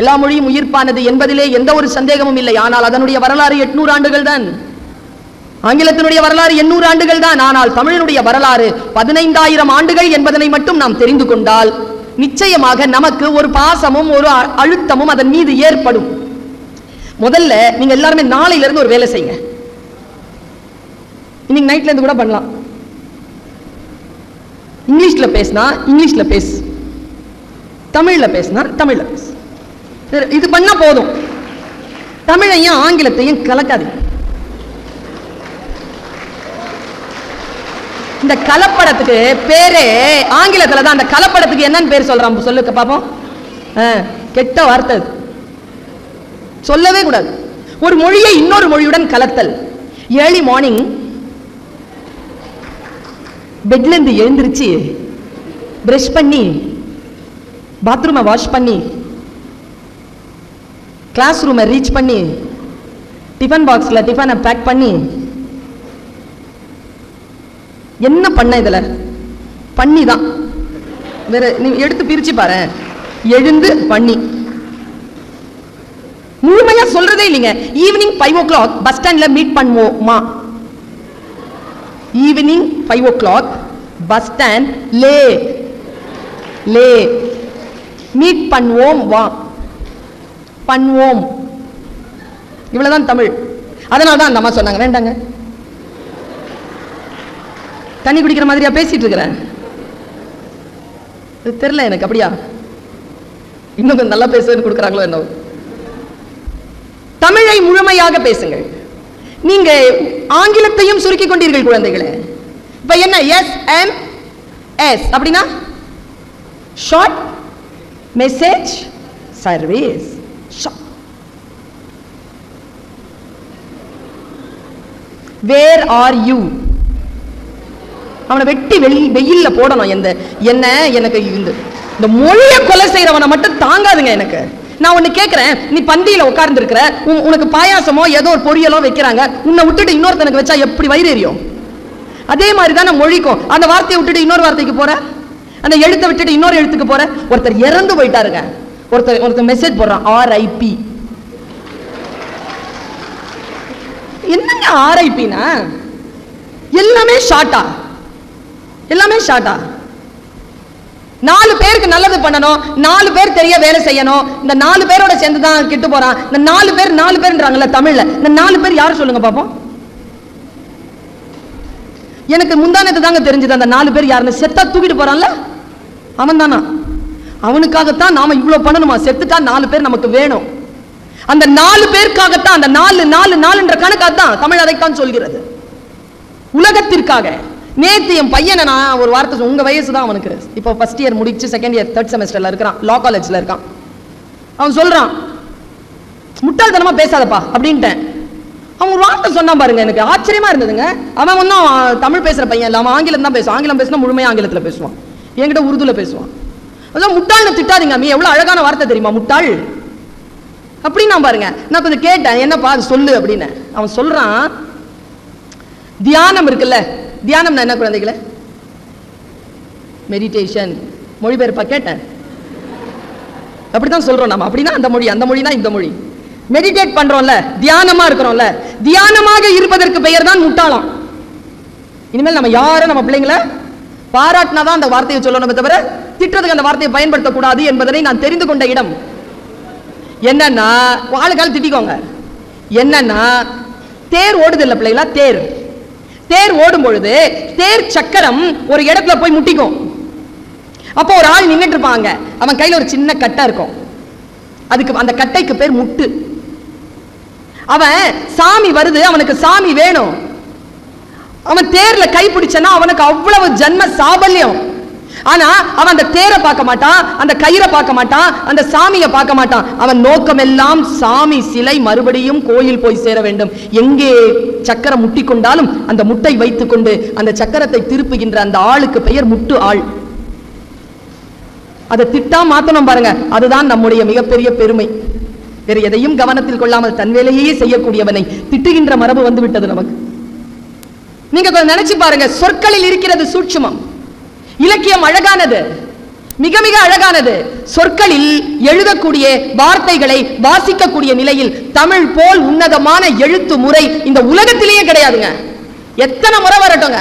எல்லா மொழியும் உயிர்ப்பானது என்பதிலே எந்த ஒரு சந்தேகமும் இல்லை. ஆனால் அதனுடைய வரலாறு எட்நூறு ஆண்டுகள் தான். ஆங்கிலத்தினுடைய வரலாறு எண்ணூறு ஆண்டுகள் தான். ஆனால் தமிழினுடைய வரலாறு பதினைந்தாயிரம் ஆண்டுகள் என்பதனை மட்டும் நாம் தெரிந்து கொண்டால் நிச்சயமாக நமக்கு ஒரு பாசமும் ஒரு அழுத்தமும் அதன் மீது ஏற்படும். முதல்ல நீங்க எல்லாருமே நாளையில இருந்து ஒரு வேலை செய்யுங்க இன்னைக்கு நைட்ல இருந்து கூட பண்ணலாம். இங்கிலீஷ்ல பேசினா இங்கிலீஷ்ல பேசு. தமிழ்ல பேசினா தமிழ்ல பேசு. இது பண்ணா போதும். தமிழையும் ஆங்கிலத்தையும் கலக்காது இந்த கலப்படத்துக்கு பேரே ஆங்கிலத்துல தான் அந்த கலப்படத்துக்கு என்னன்னு பேர் சொல்கிறான் சொல்லுக்க பார்ப்போம் கெட்ட வார்த்தை அது. சொல்லவே கூடாது. ஒரு மொழியை இன்னொரு மொழியுடன் கலத்தல். ஏர்லி மார்னிங் பெட்ல இருந்து எழுந்திருச்சு பிரஷ் பண்ணி பாத்ரூமை வாஷ் பண்ணி கிளாஸ் ரூமை ரீச் பண்ணி டிஃபன் பாக்ஸில் டிஃபனை பேக் பண்ணி என்ன பண்ண இதில்? பண்ணி தான் வேற நீ எடுத்து பிரிச்சு பாரு. எழுந்து பண்ணி. முழுமையா சொல்றதே இல்லைங்க. Evening five o'clock bus ஸ்டாண்ட்ல மீட் பண்ணுவோமா? Evening five o'clock bus stand லே. லே. மீட் பண்ணுவோம் வா பண்ணுவோம். இவ்வளவுதான் தமிழ். அதனால தான் அந்த அம்மா சொன்னாங்க வேண்டாங்க. தண்ணி குடிக்கிற மாதிரியா பேசிட்டு இருக்கிறேன் இது தெரியல எனக்கு அப்படியா? இன்னும் கொஞ்சம் நல்லா பேசுன்னு கொடுக்குறாங்களோ என்ன தமிழை முழுமையாக பேசுங்கள். நீங்க ஆங்கிலத்தையும் சுருக்கி கொண்டீர்கள் குழந்தைகளே. இப்ப என்ன எஸ் எம் எஸ் அப்படின்னா short message service where are you அவனை வெட்டி வெளி வெயில்ல போடணும். எந்த என்ன எனக்கு இந்த இந்த மொழியை கொலை செய்யறவனை மட்டும் தாங்காதுங்க எனக்கு. நான் ஒண்ணு கேட்கிறேன் நீ பந்தியில உட்கார்ந்து இருக்கிற உனக்கு பாயாசமோ ஏதோ ஒரு பொரியலோ வைக்கிறாங்க. உன்னை விட்டுட்டு இன்னொருத்தனுக்கு வச்சா எப்படி வயிறு எரியும்? அதே மாதிரி தான் மொழிக்கும். அந்த வார்த்தையை விட்டுட்டு இன்னொரு வார்த்தைக்கு போற? அந்த எழுத்தை விட்டுட்டு இன்னொரு எழுத்துக்கு போற? ஒருத்தர் இறந்து போயிட்டாருங்க. ஒருத்தர் ஒருத்தர் மெசேஜ் போடுறான் ஆர்ஐபி என்னங்க ஆர்ஐபினா எல்லாமே ஷார்ட்டா எல்லாமே ஷார்ட்டா நாலு பேருக்கு நல்லது பண்ணணும் நாலு பேர் தெரிய வேலை செய்யணும் இந்த நாலு பேரோட சேர்ந்து தான் கிட்டு போறான் இந்த நாலு பேர் நாலு பேர்ன்றாங்கல்ல தமிழ்ல இந்த நாலு பேர் யாரும் சொல்லுங்க பாப்போம்? எனக்கு முந்தானத்து தாங்க தெரிஞ்சது அந்த நாலு பேர் யாருன்னு. செத்தா தூக்கிட்டு போறான்ல? அவன் தானா அவனுக்காகத்தான் நாம இவ்வளவு பண்ணணுமா? செத்துட்டா நாலு பேர் நமக்கு வேணும். அந்த நாலு பேருக்காகத்தான் அந்த நாலு நாலு நாலுன்ற கணக்காகத்தான் தமிழ் அதைத்தான் சொல்கிறது. உலகத்திற்காக. நேத்து என் பையனை நான் ஒரு வார்த்தை சொ- உங்க வயசு தான் அவனுக்கு. இப்போ ஃபர்ஸ்ட் இயர் முடிச்சு செகண்ட் இயர் தேர்ட் செமஸ்டர்ல இருக்கிறான். லா காலேஜ்ல இருக்கான். அவன் சொல்றான் முட்டாள்தனமா பேசாதப்பா அப்படின்ட்டேன். அவன் ஒரு வார்த்தை சொன்னான் பாருங்க எனக்கு. ஆச்சரியமா இருந்ததுங்க. அவன் ஒன்றும் தமிழ் பேசுற பையன் இல்லை. அவன் ஆங்கிலம் தான் பேசுவான். ஆங்கிலம் பேசினா முழுமையா ஆங்கிலத்துல பேசுவான். என்கிட்ட உருதுல பேசுவான். அதான் முட்டாள்னு திட்டாதீங்க அம்மி. எவ்வளோ அழகான வார்த்தை தெரியுமா முட்டாள்? அப்படின்னு நான் பாருங்க நான் கொஞ்சம் கேட்டேன் என்னப்பா அது சொல்லு அப்படின்னு. அவன் சொல்றான் தியானம் இருக்குல்ல தியானம்னா என்ன குழந்தைகளை? மெடிடேஷன் மொழிபெயர்ப்பா கேட்டேன். அப்படிதான் சொல்றோம் நம்ம. அப்படின்னா அந்த மொழி அந்த மொழினா இந்த மொழி. மெடிடேட் பண்றோம்ல தியானமா இருக்கிறோம்ல. தியானமாக இருப்பதற்கு பெயர் தான் முட்டாளாம். இனிமேல் நம்ம யாரும் நம்ம பிள்ளைங்களை பாராட்டினாதான் அந்த வார்த்தையை சொல்லணுமே தவிர திட்டுறதுக்கு அந்த வார்த்தையை பயன்படுத்தக்கூடாது என்பதனை நான் தெரிந்து கொண்ட இடம். என்னன்னா ஆளுக்கால் திட்டிக்கோங்க. என்னன்னா தேர் ஓடுது இல்லை பிள்ளைங்களா தேர். தேர் ஓடும் பொழுது தேர் சக்கரம் ஒரு இடத்துல போய் முட்டிக்கும். அப்போ ஒரு ஆள் நின்றுட்டு இருப்பாங்க. அவன் கையில் ஒரு சின்ன கட்டை இருக்கும். அதுக்கு அந்த கட்டைக்கு பேர் முட்டு. அவன் சாமி வருது அவனுக்கு சாமி வேணும். அவன் தேர்ல கை பிடிச்சனா அவனுக்கு அவ்வளவு ஜன்ம சாபல்யம். ஆனா அவன் அந்த தேரை பார்க்க மாட்டான் அந்த கயிறை பார்க்க மாட்டான் அந்த சாமியை பார்க்க மாட்டான். அவன் நோக்கம் எல்லாம் சாமி சிலை மறுபடியும் கோயில் போய் சேர வேண்டும். எங்கே சக்கரம் முட்டிக்கொண்டாலும் அந்த முட்டை வைத்துக்கொண்டு அந்த சக்கரத்தை திருப்புகின்ற அந்த ஆளுக்கு பெயர் முட்டு ஆள். அதை திட்டா மாத்தணும் பாருங்க. அதுதான் நம்முடைய மிகப்பெரிய பெருமை. வேறு எதையும் கவனத்தில் கொள்ளாமல் தன் வேலையே செய்யக்கூடியவனை திட்டுகின்ற மரபு வந்து விட்டது நமக்கு. நீங்க கொஞ்சம் நினைச்சு பாருங்க. சொற்களில் இருக்கிறது சூட்சுமம். இலக்கியம் அழகானது. மிக மிக அழகானது. சொற்களில் எழுதக்கூடிய வார்த்தைகளை வாசிக்கக்கூடிய நிலையில் தமிழ் போல் உன்னதமான எழுத்து முறை இந்த உலகத்திலேயே கிடையாதுங்க. எத்தனை முறை வரட்டுங்க.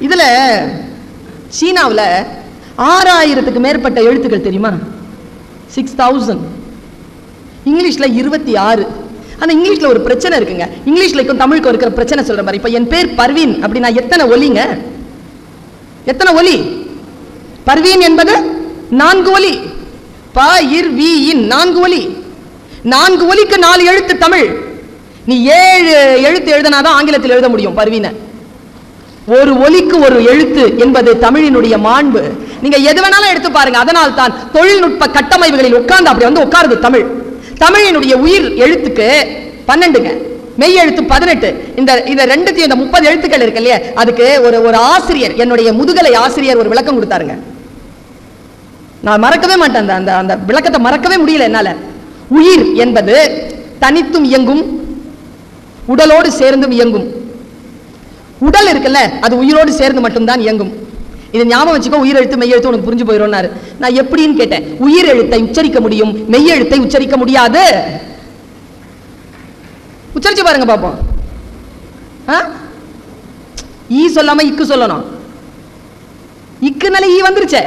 இதுல சீனாவுல ஆறாயிரத்துக்கு மேற்பட்ட எழுத்துக்கள் தெரியுமா? சிக்ஸ் தௌசண்ட் இங்கிலீஷ்ல இருபத்தி ஆறு. அந்த இங்கிலீஷில் ஒரு பிரச்சனை இருக்குங்க. இங்கிலீஷில் இருக்கும் தமிழுக்கு இருக்கிற பிரச்சனை சொல்கிற மாதிரி. இப்போ என் பேர் பர்வீன் அப்படின்னா எத்தனை ஒலிங்க? எத்தனை ஒலி? பர்வீன் என்பது நான்கு ஒலி. ப இர் வி இன் நான்கு ஒலி. நான்கு ஒலிக்கு நாலு எழுத்து தமிழ். நீ ஏழு எழுத்து எழுதினாதான் ஆங்கிலத்தில் எழுத முடியும் பர்வீன. ஒரு ஒலிக்கு ஒரு எழுத்து என்பது தமிழினுடைய மாண்பு. நீங்க எது வேணாலும் எடுத்து பாருங்க. அதனால் தான் தொழில்நுட்ப கட்டமைப்புகளில் உட்கார்ந்து அப்படி வந்து உட்காருது தமிழ். தமிழினுடைய உயிர் எழுத்துக்கு பன்னெண்டுங்க. மெய் எழுத்து பதினெட்டு. இந்த இந்த ரெண்டுத்தையும் இந்த முப்பது எழுத்துக்கள் இருக்கு இல்லையா? அதுக்கு ஒரு ஒரு ஆசிரியர் என்னுடைய முதுகலை ஆசிரியர் ஒரு விளக்கம் கொடுத்தாருங்க. நான் மறக்கவே மாட்டேன் அந்த அந்த அந்த விளக்கத்தை மறக்கவே முடியல என்னால. உயிர் என்பது தனித்தும் இயங்கும் உடலோடு சேர்ந்தும் இயங்கும். உடல் இருக்குல்ல அது உயிரோடு சேர்ந்து மட்டும்தான் இயங்கும். இதை ஞாபகம் வச்சுக்கோ உயிர் எழுத்து மெய் எழுத்து உனக்கு புரிஞ்சு போயிடும்னாரு. நான் எப்படின்னு கேட்டேன். உயிர் எழுத்தை உச்சரிக்க முடியும் மெய் எழுத்தை உச்சரிக்க முடியாது. உச்சரிச்சு பாருங்க பாப்போம். ஈ சொல்லாம இக்கு சொல்லணும். இக்குனால ஈ வந்துருச்சே.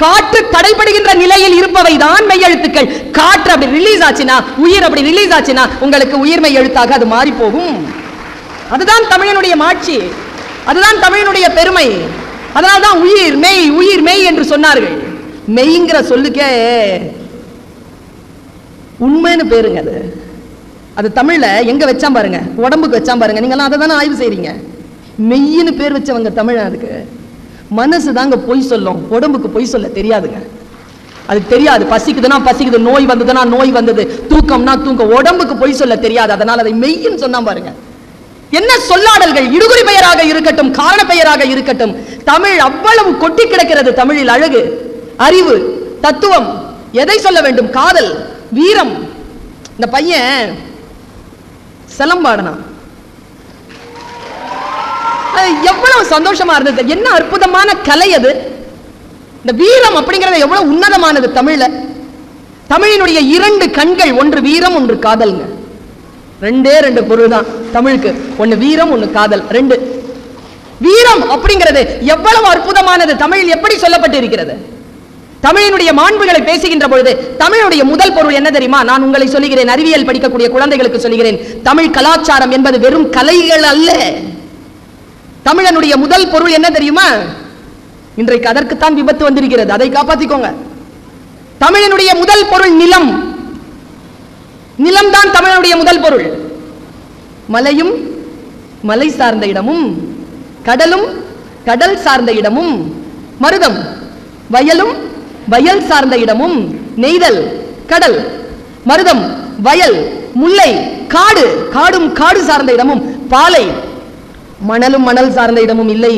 காற்று தடைபடுகின்ற நிலையில் இருப்பவை தான் மெய்யெழுத்துக்கள். காற்று அப்படி ரிலீஸ் ஆச்சுன்னா உயிர் அப்படி ரிலீஸ் ஆச்சுன்னா உங்களுக்கு உயிர்மை எழுத்தாக அது மாறி போகும் அதுதான் தமிழனுடைய மாட்சி. அதுதான் தமிழனுடைய பெருமை. அதனால்தான் உயிர் மெய் உயிர் மெய் என்று சொன்னார்கள். மெய்ங்கிற சொல்லுக்கே உண்மைன்னு பேருங்க அது. அது தமிழில் எங்கே வச்சா பாருங்க உடம்புக்கு வச்சா பாருங்க. நீங்களாம் அதை தானே ஆய்வு செய்கிறீங்க மெய்ன்னு பேர் வச்சவங்க தமிழ் அதுக்கு? மனசு தாங்க பொய் சொல்லும் உடம்புக்கு பொய் சொல்ல தெரியாதுங்க. அது தெரியாது பசிக்குதுன்னா பசிக்குது நோய் வந்ததுன்னா நோய் வந்தது தூக்கம்னா தூக்கம் உடம்புக்கு பொய் சொல்ல தெரியாது. அதனால் அதை மெய்ன்னு சொன்னா பாருங்க. என்ன சொல்லாடல்கள்? இடுகுறி பெயராக இருக்கட்டும் காரண பெயராக இருக்கட்டும் தமிழ் அவ்வளவு கொட்டி கிடக்கிறது தமிழில் அழகு அறிவு தத்துவம். எதை சொல்ல வேண்டும்? காதல் வீரம். இந்த பையன் சிலம்பாடனான் அது எவ்வளவு சந்தோஷமா இருந்தது. என்ன அற்புதமான கலை அது. இந்த வீரம் அப்படிங்கிறது எவ்வளவு உன்னதமானது தமிழ்ல. தமிழினுடைய இரண்டு கண்கள் ஒன்று வீரம் ஒன்று காதல்ங்க. ரெண்டே ரெண்டு பொருள் தான் தமிழுக்கு ஒன்னு வீரம் ஒன்னு காதல் ரெண்டு. வீரம் அப்படிங்கிறது எவ்வளவு அற்புதமானது. தமிழில் எப்படி சொல்லப்பட்டு இருக்கிறது தமிழினுடைய மாண்புகளை பேசுகின்ற பொழுது தமிழுடைய முதல் பொருள் என்ன தெரியுமா? நான் உங்களை சொல்லுகிறேன் அறிவியல் படிக்கக்கூடிய குழந்தைகளுக்கு சொல்லுகிறேன். தமிழ் கலாச்சாரம் என்பது வெறும் கலைகள் அல்ல. தமிழனுடைய முதல் பொருள் என்ன தெரியுமா? இன்றைக்கு அதற்குத்தான் விபத்து வந்திருக்கிறது. அதை காப்பாத்திக்கோங்க. தமிழனுடைய முதல் பொருள் நிலம். நிலம்தான் தமிழனுடைய முதல் பொருள். மலையும் மலை சார்ந்த இடமும் கடலும் கடல் சார்ந்த இடமும் மருதம் வயலும் வயல் சார்ந்த இடமும் நெய்தல் கடல் மருதம் வயல் முல்லை காடு காடும் காடு சார்ந்த இடமும் பாலை மணலும் மணல் சார்ந்த இடமும் இல்லை.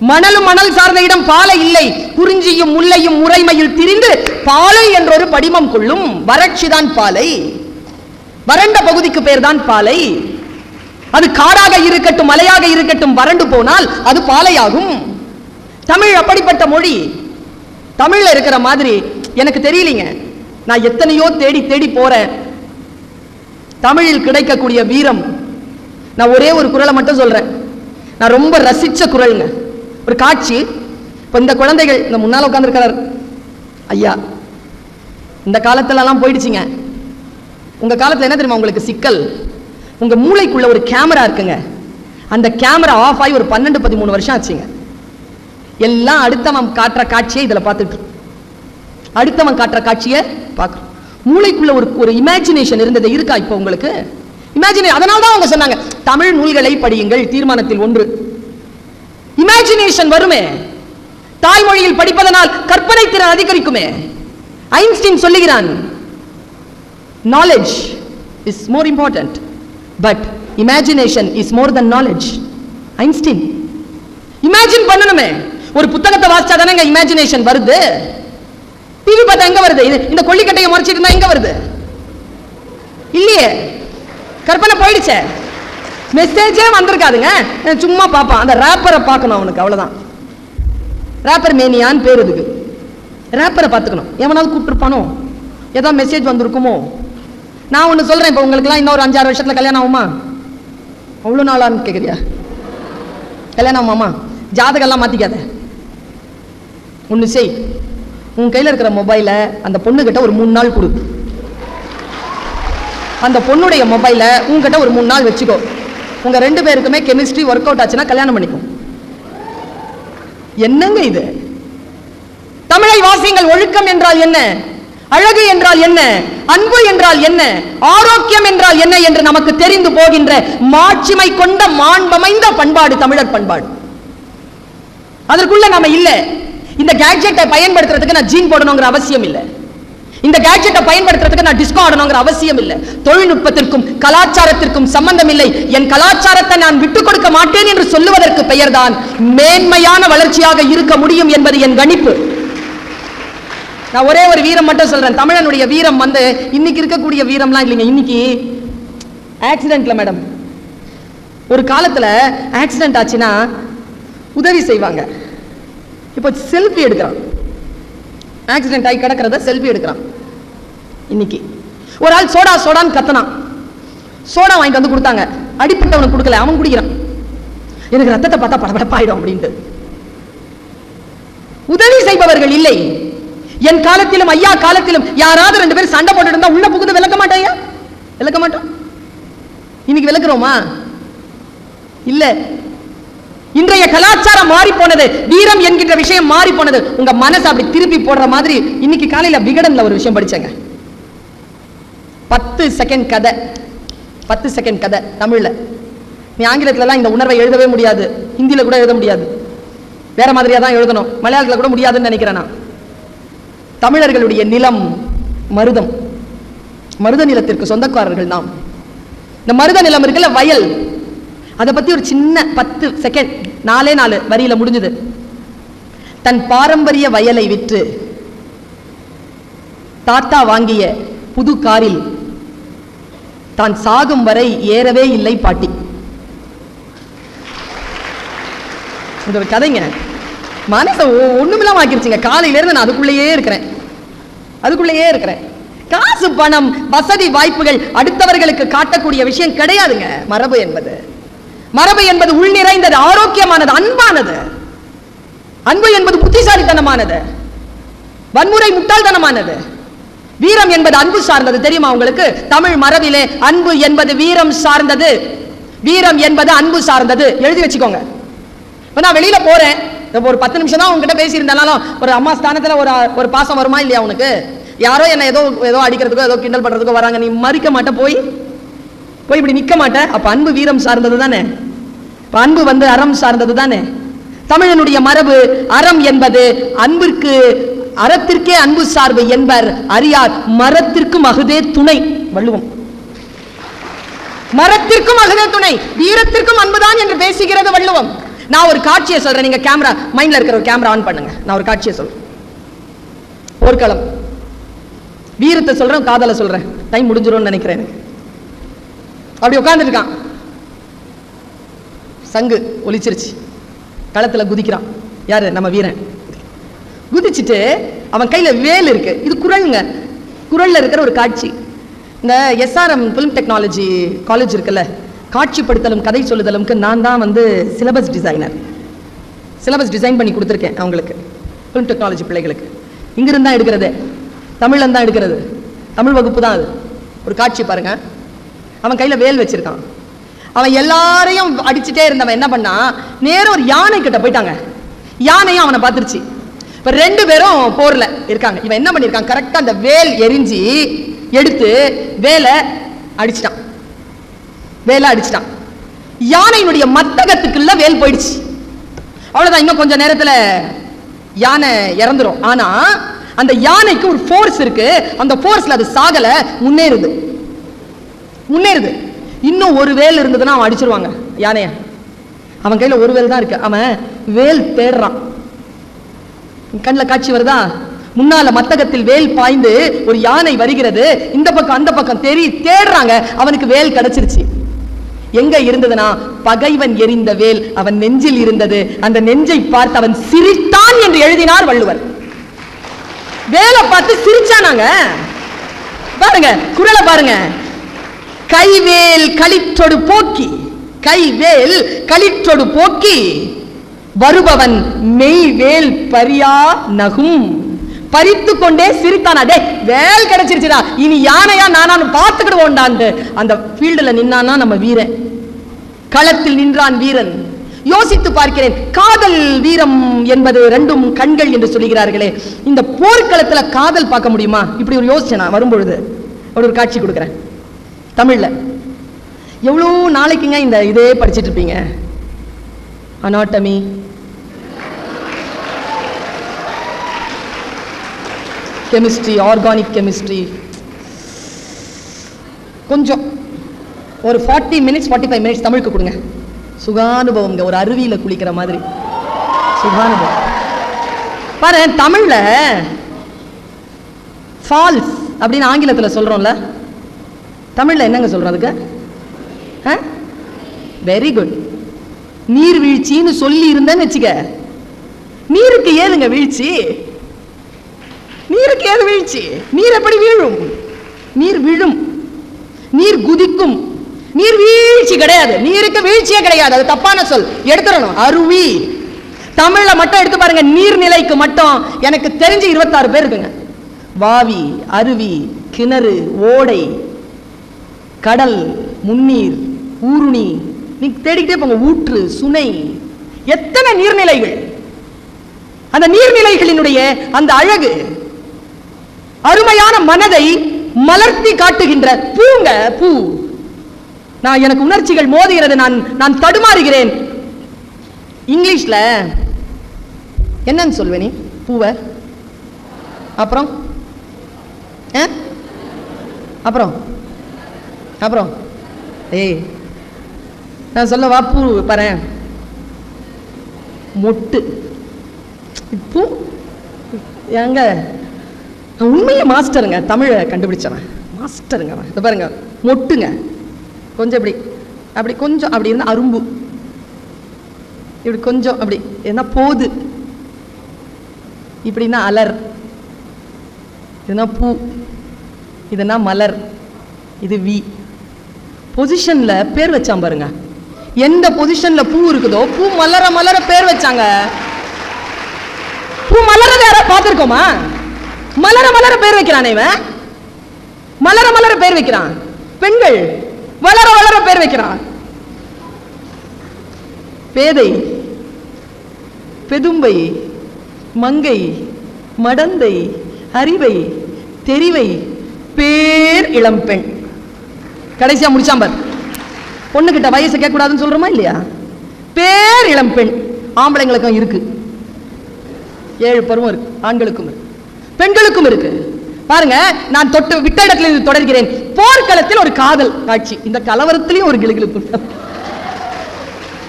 மணலும் மணல் சார்ந்த இடம் பாலை இல்லை. குறிஞ்சியும் முல்லையும் முறைமையில் திரிந்து பாலை என்றொரு படிமம் கொள்ளும் வறட்சிதான் பாலை. வறண்ட பகுதிக்கு பேர் தான் பாலை. அது காடாக இருக்கட்டும் மலையாக இருக்கட்டும் வறண்டு போனால் அது பாலையாகும். தமிழ் அப்படிப்பட்ட மொழி. தமிழ்ல இருக்கிற மாதிரி எனக்கு தெரியலீங்க. நான் எத்தனையோ தேடி தேடி போறேன். தமிழில் கிடைக்கக்கூடிய வீரம். நான் ஒரே ஒரு குரலை மட்டும் சொல்றேன். நான் ரொம்ப ரசிச்ச குரல்ங்க. ஒரு காட்சி. இப்போ இந்த குழந்தைகள் இந்த முன்னால் உட்காந்துருக்கிறார் ஐயா இந்த காலத்துலலாம் போயிடுச்சுங்க. உங்கள் காலத்தில் என்ன தெரியுமா உங்களுக்கு சிக்கல்? உங்கள் மூளைக்குள்ள ஒரு கேமரா இருக்குங்க. அந்த கேமரா ஆஃப் ஆகி ஒரு பன்னெண்டு பதிமூணு வருஷம் ஆச்சுங்க. எல்லாம் அடுத்தவன் காட்டுற காட்சியை இதில் பார்த்துட்டு அடுத்தவன் காட்டுற காட்சியை பார்க்குறோம். மூளைக்குள்ள ஒரு ஒரு இமேஜினேஷன் இருந்தது இருக்கா இப்போ உங்களுக்கு? இமேஜினே அதனால தான் அவங்க சொன்னாங்க தமிழ் நூல்களை படியுங்கள் தீர்மானத்தில் ஒன்று. இமேஜினேஷன் வருமே. தாய்மொழியில் படிப்பதனால் கற்பனை திறன் அதிகரிக்குமே. ஐன்ஸ்டீன் சொல்லுகிறான் knowledge is more important but imagination is more than knowledge Einstein imagine பண்ணணுமே. ஒரு புத்தகத்தை வாசிச்சா தானே இமேஜினேஷன் வருது. டிவி பார்த்தா எங்க வருது? இது- இந்த கொல்லிக்கட்டையை மறைச்சிட்டு இருந்தா எங்க வருது? இல்லையே. கற்பனை போயிடுச்சே. மெசேஜே வந்திருக்காதுங்க. சும்மா பார்ப்பான். அந்த ரேப்பரை பார்க்கணும் அவனுக்கு. அவ்வளோதான் ரேப்பர் மேனியான்னு பேர் இதுக்கு ரேப்பரை பார்த்துக்கணும். எவனாவது கூப்பிட்டுருப்பானோ? ஏதோ மெசேஜ் வந்திருக்குமோ? நான் ஒன்று சொல்கிறேன் இப்போ உங்களுக்குலாம் இன்னொரு அஞ்சாறு வருஷத்தில் கல்யாணம் ஆகுமா? அவ்வளோ நாளான்னு கேட்குறியா கல்யாணம் ஆகுமாமா ஜாதகம்லாம் மாற்றிக்காத ஒன்று செய். உன் கையில் இருக்கிற மொபைலை அந்த பொண்ணுக்கிட்ட ஒரு மூணு நாள் கொடு. அந்த பொண்ணுடைய மொபைலை உங்ககிட்ட ஒரு மூணு நாள் வச்சுக்கோ. உங்க ரெண்டு பேருக்குமே கெமிஸ்ட்ரி ஒர்க் அவுட் ஆச்சுன்னா கல்யாணம் பண்ணிக்கும் என்னங்க இது? தமிழை வாசியங்கள் ஒழுக்கம் என்றால் என்ன? அழகு என்றால் என்ன? அன்பு என்றால் என்ன? ஆரோக்கியம் என்றால் என்ன என்று நமக்கு தெரிந்து போகின்ற மாட்சிமை கொண்ட மாண்பமைந்த பண்பாடு தமிழர் பண்பாடு. அதற்குள்ள நாம இல்ல. இந்த கேட்ஜெட்டை பயன்படுத்துறதுக்கு நான் ஜீன் போடணுங்கிற அவசியம் இல்லை. இந்த கேட்ஜெட்டை பயன்படுத்துறதுக்கு நான் டிஸ்கோ ஆடணுங்கிற அவசியம் இல்லை. தொழில்நுட்பத்திற்கும் கலாச்சாரத்திற்கும் சம்பந்தம் இல்லை. என் கலாச்சாரத்தை நான் விட்டுக் கொடுக்க மாட்டேன் என்று சொல்லுவதற்கு பெயர்தான் மேன்மையான வளர்ச்சியாக இருக்க முடியும் என்பது என் கணிப்பு. நான் ஒரே ஒரு வீரம் மட்டும் சொல்றேன். தமிழனுடைய வீரம் வந்து இன்னைக்கு இருக்கக்கூடிய வீரம்லாம் இல்லைங்க. இன்னைக்கு ஆக்சிடென்ட்ல மேடம் ஒரு காலத்துல ஆக்சிடென்ட் ஆச்சுன்னா உதவி செய்வாங்க. இப்போ செல்ஃபி எடுக்கிறான். ஆக்சிடென்ட் ஆகி கிடக்கிறத செல்ஃபி எடுக்கிறான். இன்னைக்கு. ஒரு ஆள் சோடா சோடான்னு கத்தனான் சோடா வாங்கிட்டு வந்து கொடுத்தாங்க. அடிப்பட்டவனுக்கு கொடுக்கல அவன் குடிக்கிறான். எனக்கு ரத்தத்தை பார்த்தா படபடப்பாயிடும் அப்படின்ட்டு. உதவி செய்பவர்கள் இல்லை. என் காலத்திலும் ஐயா காலத்திலும் யாராவது ரெண்டு பேரும் சண்டை போட்டுட்டு இருந்தா உள்ள புகுந்து விளக்க மாட்டேயா விளக்க மாட்டோம்? இன்னைக்கு விளக்குறோமா? இல்ல. இன்றைய கலாச்சாரம் மாறி போனது வீரம் என்கின்ற விஷயம் மாறி போனது உங்க மனசு அப்படி திருப்பி போடுற மாதிரி இன்னைக்கு காலையில விகடன்ல ஒரு விஷயம் படிச்சேங்க. பத்து செகண்ட் கதை. பத்து செகண்ட் கதை தமிழில். நீ ஆங்கிலத்துலலாம் இந்த உணர்வை எழுதவே முடியாது. ஹிந்தியில் கூட எழுத முடியாது. வேற மாதிரியா தான் எழுதணும். மலையாளத்தில் கூட முடியாதுன்னு நினைக்கிறேன் நான். தமிழர்களுடைய நிலம் மருதம். மருத நிலத்திற்கு சொந்தக்காரர்கள் நாம். இந்த மருத நிலம் இருக்குல்ல வயல். அதை பற்றி ஒரு சின்ன பத்து செகண்ட் நாலே நாலு வரியில முடிஞ்சது. தன் பாரம்பரிய வயலை விற்று தாத்தா வாங்கிய புது காரில் தான் சாகும் வரை ஏறவே இல்லை பாட்டி. இது ஒரு கதைங்க. மனசை ஒண்ணுமில்லாம ஆக்கிருச்சுங்க. காலையிலேருந்து நான் அதுக்குள்ளேயே இருக்கிறேன். அதுக்குள்ளேயே இருக்கிறேன். காசு பணம் வசதி வாய்ப்புகள் அடுத்தவர்களுக்கு காட்டக்கூடிய விஷயம் கிடையாதுங்க. மரபு என்பது. மரபு என்பது உள் நிறைந்தது ஆரோக்கியமானது அன்பானது. அன்பு என்பது புத்திசாலித்தனமானது. வன்முறை முட்டாள்தனமானது. வீரம் என்பது அன்பு சார்ந்தது தெரியுமா உங்களுக்கு? தமிழ் மரபிலே அன்பு என்பது வீரம் சார்ந்தது. வீரம் என்பது அன்பு சார்ந்தது. எழுதி வச்சுக்கோங்க. நான் வெளியில போறேன். ஒரு பத்து நிமிஷம் தான் உங்ககிட்ட பேசியிருந்தாலும் ஒரு அம்மா ஸ்தானத்துல ஒரு ஒரு பாசம் வருமா இல்லையா உனக்கு? யாரோ என்ன ஏதோ ஏதோ அடிக்கிறதுக்கோ ஏதோ கிண்டல் பண்றதுக்கோ வராங்க. நீ மறிக்க மாட்ட போய். போய் இப்படி நிக்க மாட்ட. அப்ப அன்பு வீரம் சார்ந்தது தானே? இப்ப அன்பு வந்து அறம் சார்ந்தது தானே? தமிழனுடைய மரபு அறம் என்பது அன்பிற்கு அறத்திற்கே அன்பு சார்பு என்பர் அறியார் மரத்திற்கும் அகுதே துணை. வள்ளுவம். மரத்திற்கும் அகுதே துணை வீரத்திற்கும் அன்புதான் என்று பேசுகிறது வள்ளுவம். நான் ஒரு காட்சியை சொல்றேன். நீங்க கேமரா மைண்ட்ல இருக்கிற ஒரு கேமரா ஆன் பண்ணுங்க. நான் ஒரு காட்சியை சொல்றேன். போர்க்களம். வீரத்தை சொல்றேன் காதலை சொல்றேன். டைம் முடிஞ்சிரும்னு நினைக்கிறேன் எனக்கு. அப்படி உட்கார்ந்துட்டு இருக்கான். சங்கு ஒலிச்சிருச்சு. களத்துல குதிக்கிறான். யாரு? நம்ம வீரன். குதிச்சுட்டு அவன் கையில் வேல் இருக்கு. இது குரல்ங்க. குரலில் இருக்கிற ஒரு காட்சி. இந்த எஸ்ஆர்எம் ஃபிலிம் டெக்னாலஜி காலேஜ் இருக்குல்ல காட்சிப்படுத்தலும் கதை சொல்லுதலும்க்கு நான் தான் வந்து சிலபஸ் டிசைனர் சிலபஸ் டிசைன் பண்ணி கொடுத்துருக்கேன் அவங்களுக்கு ஃபிலிம் டெக்னாலஜி பிள்ளைகளுக்கு. இங்கிருந்து தான் எடுக்கிறது தமிழ்ல தான் எடுக்கிறது. தமிழ் வகுப்பு தான் அது. ஒரு காட்சி பாருங்க. அவன் கையில் வேல் வச்சிருக்கான். அவன் எல்லாரையும் அடிச்சுட்டே இருந்தவன் என்ன பண்ணா நேரம் ஒரு யானை கிட்ட போயிட்டாங்க. யானையும் அவனை பார்த்துருச்சு. இப்ப ரெண்டு பேரும் போர்ல இருக்காங்க. இவன் என்ன பண்ணியிருக்கான் கரெக்டா அந்த வேல் எரிஞ்சு எடுத்து வேலை அடிச்சிட்டான். வேலை அடிச்சிட்டான். யானையினுடைய மத்தகத்துக்குள்ள வேல் போயிடுச்சு. அவ்வளவுதான் இன்னும் கொஞ்ச நேரத்துல யானை இறந்துரும். ஆனா அந்த யானைக்கு ஒரு ஃபோர்ஸ் இருக்கு. அந்த ஃபோர்ஸ்ல அது சாகல முன்னேறுது. முன்னேறுது. இன்னும் ஒரு வேல் இருந்ததுன்னா அவன் அடிச்சிருவாங்க யானைய. அவன் கையில ஒரு வேல் தான் இருக்கு. அவன் வேல் தேடுறான். கண்ணில் காட்சி வருதா? முன்னால மத்தகத்தில் வேல் பாய்ந்து ஒரு யானை வருகிறது. இந்த பக்கம் அந்த பக்கம் தேடி தேடுறாங்க. அவனுக்கு வேல் கிடைச்சிருச்சு. எங்க இருந்ததுன்னா பகைவன் எரிந்த வேல் அவன் நெஞ்சில் இருந்தது. அந்த நெஞ்சை பார்த்து அவன் சிரித்தான் என்று எழுதினார் வள்ளுவர். வேலை பார்த்து சிரிச்சானாங்க பாருங்க குரலை பாருங்க. கைவேல் களிற்றொடு போக்கி. கைவேல் களிற்றொடு போக்கி. வருபவன் மெய்வேல் பரியா நகும். பறித்து கொண்டே சிரித்தானா? அதே வேல் கிடைச்சிருச்சுடா. இனி யானையா நானான்னு பார்த்துக்கிடுவோண்டான்ட்டு அந்த ஃபீல்டில் நின்னானா நம்ம வீரன். களத்தில் நின்றான் வீரன். யோசித்து பார்க்கிறேன் காதல் வீரம் என்பது ரெண்டும் கண்கள் என்று சொல்லுகிறார்களே. இந்த போர்க்களத்தில் காதல் பார்க்க முடியுமா? இப்படி ஒரு யோசிச்சேன் நான் வரும்பொழுது ஒரு ஒரு காட்சி கொடுக்குறேன். தமிழில். எவ்வளோ நாளைக்குங்க இந்த இதே படிச்சுட்டு இருப்பீங்க? அனாட்டமி கெமிஸ்ட்ரி ஆர்கானிக் கெமிஸ்ட்ரி கொஞ்சம் ஒரு forty minutes forty five minutes தமிழுக்கு கொடுங்க. சுகானுபவங்க ஒரு அருவியில் குளிக்கிற மாதிரி. சுகானுபவம். பாரு தமிழில் ஃபால்ஸ் அப்படின்னு ஆங்கிலத்தில் சொல்கிறோம்ல தமிழில் என்னங்க சொல்கிறோம் அதுக்கு? வெரி குட் நீர்வீழ்ச்சின்னு சொல்லி இருந்தேன்னு வச்சுக்க. நீருக்கு ஏதுங்க வீழ்ச்சி? நீருக்கு ஏது வீழ்ச்சி? நீர் எப்படி வீழும்? நீர் விழும். நீர் குதிக்கும். நீர் வீழ்ச்சி கிடையாது. நீருக்கு வீழ்ச்சியே கிடையாது. அது தப்பான சொல். எடுத்துடணும். அருவி. தமிழ்ல மட்டும் எடுத்து பாருங்க. நீர்நிலைக்கு மட்டும் எனக்கு தெரிஞ்சு இருபத்தாறு பேர் இருக்குங்க. வாவி அருவி கிணறு ஓடை கடல் முன்னீர் ஊருணி. நீ தேடிக்கிட்டே போங்க. ஊற்று சுனை. எத்தனை நீர்நிலைகள்? அந்த நீர்நிலைகளினுடைய அந்த அழகு அருமையான மனதை மலர்த்தி காட்டுகின்ற பூங்க பூ. நான் எனக்கு உணர்ச்சிகள் மோதுகிறது நான் நான் தடுமாறுகிறேன். இங்கிலீஷ்ல என்னன்னு சொல்வே நீ? பூவை. அப்புறம்? ஆ? அப்புறம்? அப்புறம்? ஏய் நான் சொல்லவா பூ பாரு. மொட்டு. பூ? ஏங்க உண்மையை மாஸ்டருங்க. தமிழை கண்டுபிடிச்சவன். மாஸ்டருங்க அவன். இதை பாருங்க. மொட்டுங்க. கொஞ்சம் இப்படி. அப்படி கொஞ்சம் அப்படி இருந்தால் அரும்பு. இப்படி கொஞ்சம் அப்படி என்ன போது. இப்படின்னா அலர். இதுனா பூ? இதுனா மலர்? இது வி. பொசிஷன்ல பேர் வச்சான் பாருங்க. எந்த பொசிஷன்ல பூ இருக்குதோ பூ மலர மலர பேர் வச்சாங்க. பூ மலரத யாராவது பார்த்துருக்கோமா? மலர மலர பேர் வைக்கிறான் இவன். மலர மலர பேர் வைக்கிறான். பெண்கள் வளர வளர பேர் வைக்கிறான். பேதை பெதும்பை மங்கை மடந்தை அறிவை தெரிவை பேர் இளம்பெண் கடைசியா முடிச்சாம் பார். பொண்ணுகிட்ட வயசு கேட்கக்கூடாதுன்னு சொல்றோமா இல்லையா? பேர் இளம்பெண் ஆம்பளைங்களுக்கும் இருக்கு. ஏழு பருவம் இருக்கு. ஆண்களுக்கும் இருக்கு. பெண்களுக்கும் இருக்கு. பாருங்க நான் தொட்டு விட்ட இடத்துல இருந்து தொடர்கிறேன். போர்க்களத்தில் ஒரு காதல் காட்சி. இந்த கலவரத்திலையும் ஒரு கிளுகிழப்பு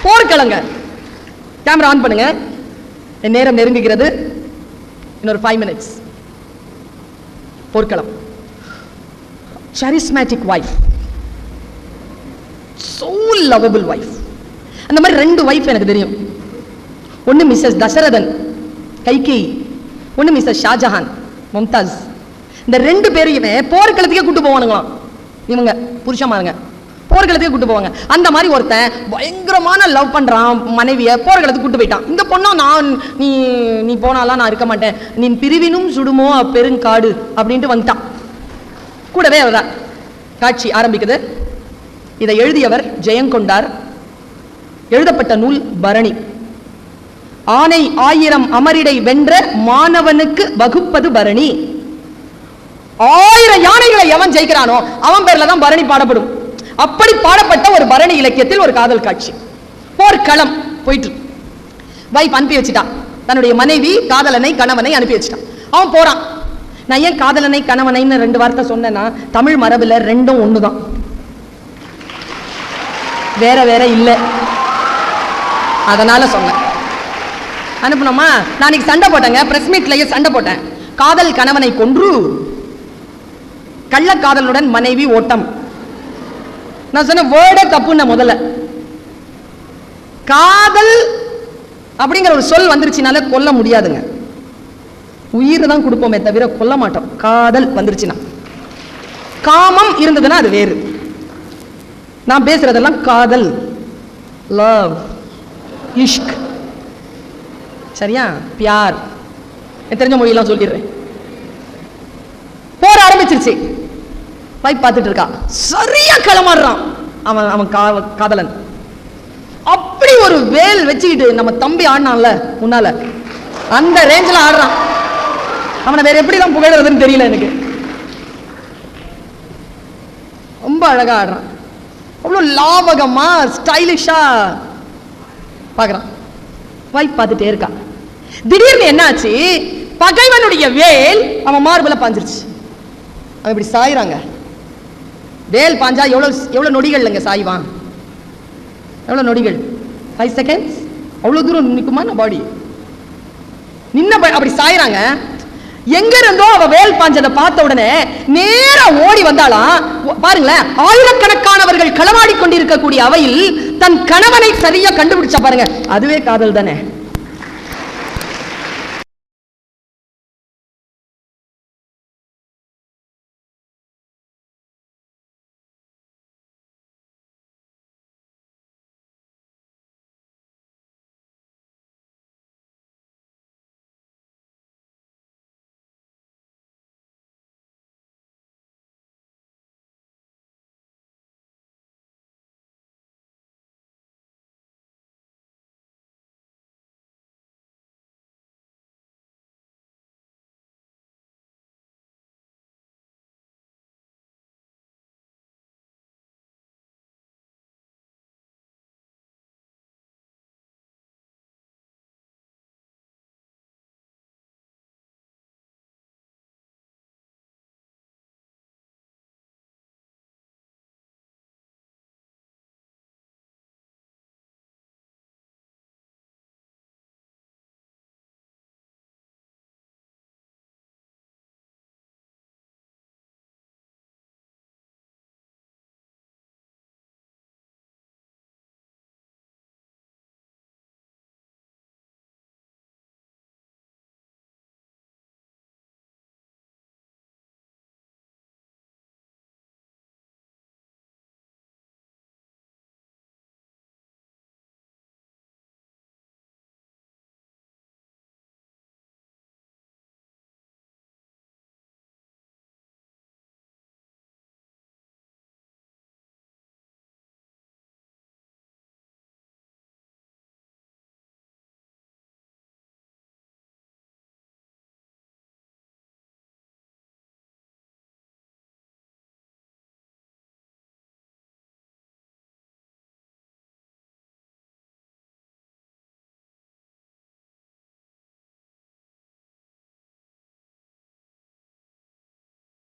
போர்க்களங்க. கேமரா ஆன் பண்ணுங்க. என் நேரம் நெருங்குகிறது. இன்னொரு ஃபைவ் மினிட்ஸ் போர்க்களம். Charismatic wife so lovable wife அந்த மாதிரி ரெண்டு வைஃப் எனக்கு தெரியும். ஒன்று மிஸ்ஸஸ் தசரதன் கைகேயி. ஒன்று மிஸ்ஸஸ் ஷாஜஹான். மும்தாஸ் இந்த ரெண்டு பேரையுமே போர்க்களத்துக்கே கூட்டு போவானுங்களாம். இவங்க புருஷமாருங்க போர்க்களத்துக்கு கூட்டு போவாங்க. அந்த மாதிரி ஒருத்தன் பயங்கரமான லவ் பண்ணுறான் மனைவியை போர்க்களத்துக்கு கூட்டு போயிட்டான். இந்த பொண்ணும் நான் நீ நீ போனாலாம் நான் இருக்க மாட்டேன். நீ பிரிவினும் சுடுமோ அப்பெருங்காடு அப்படின்ட்டு வந்துட்டான். கூடவே அவர்தான் காட்சி ஆரம்பிக்குது. இதை எழுதியவர் ஜெயங்கொண்டார். எழுதப்பட்ட நூல் பரணி. ஆனை ஆயிரம் அமரிடை வென்ற மாணவனுக்கு வகுப்பது பரணி. ஆயிரம் யானைகளை எவன் ஜெயிக்கிறானோ அவன் பேர்ல தான் பரணி பாடப்படும். அப்படி பாடப்பட்ட ஒரு பரணி இலக்கியத்தில் ஒரு காதல் காட்சி. போர்க்களம் போயிட்டு. வைப் அனுப்பி வச்சுட்டான். தன்னுடைய மனைவி காதலனை கணவனை அனுப்பி வச்சுட்டான். அவன் போறான். நான் ஏன் காதலனை கணவனைன்னு ரெண்டு வார்த்தை சொன்னேன்னா தமிழ் மரபில் ரெண்டும் ஒன்று தான் வேற வேற இல்லை. அதனால சொன்னேன். அனுப்பணுமா நான் இன்னைக்கு சண்டை போட்டேங்க. பிரஸ் மீட்லயே சண்டை போட்டேன். காதல் கணவனை கொன்று கள்ளக்காதலுடன் மனைவி ஓட்டம். நான் சொன்ன வேர்டே தப்புன்ன முதல்ல. காதல் அப்படிங்கிற ஒரு சொல் வந்துருச்சுனால கொல்ல முடியாதுங்க. உயிர் தான் கொடுப்போமே தவிர கொல்ல மாட்டோம். காதல் வந்துருச்சுன்னா. காமம் இருந்ததுன்னா அது வேறு. நான் பேசுறதெல்லாம் காதல் லவ் இஷ்க். சரியா? பியார். எனக்கு தெரிஞ்ச மொழியெல்லாம் சொல்லிடுறேன். போற ஆரம்பிச்சிருச்சு. பைக் பார்த்துட்டு இருக்கா. சரியா களமாடுறான். அவன் அவன் கா- காதலன். அப்படி ஒரு வேல் வச்சுக்கிட்டு நம்ம தம்பி ஆடினான்ல முன்னால. அந்த ரேஞ்சில் ஆடுறான். அவனை வேற எப்படி தான் புகழறதுன்னு தெரியல எனக்கு. ரொம்ப அழகா ஆடுறான். அவ்வளோ லாவகமா ஸ்டைலிஷா பார்க்குறான். வைப் பார்த்துட்டே இருக்கான் திடீர்னு என்னாச்சு? பகைவனுடைய வேல் அவன் மார்பில் பாஞ்சிருச்சு. அவன் இப்படி சாயிறாங்க. வேல் பாஞ்சா எவ்வளோ எவ்வளோ நொடிகள் இல்லைங்க சாய்வான்? எவ்வளோ நொடிகள்? ஃபைவ் செகண்ட்ஸ் அவ்வளோ தூரம் நிற்குமா நான் பாடி நின்ன அப்படி சாயிறாங்க. எங்க இருந்தோ அவ வேல் பாஞ்சதை பார்த்த உடனே நேரா ஓடி வந்தாலாம் பாருங்களேன் ஆயிரக்கணக்கானவர்கள் களவாடி கொண்டிருக்கக்கூடிய அவையில் தன் கணவனை சரியா கண்டுபிடிச்சா பாருங்க. அதுவே காதல் தானே.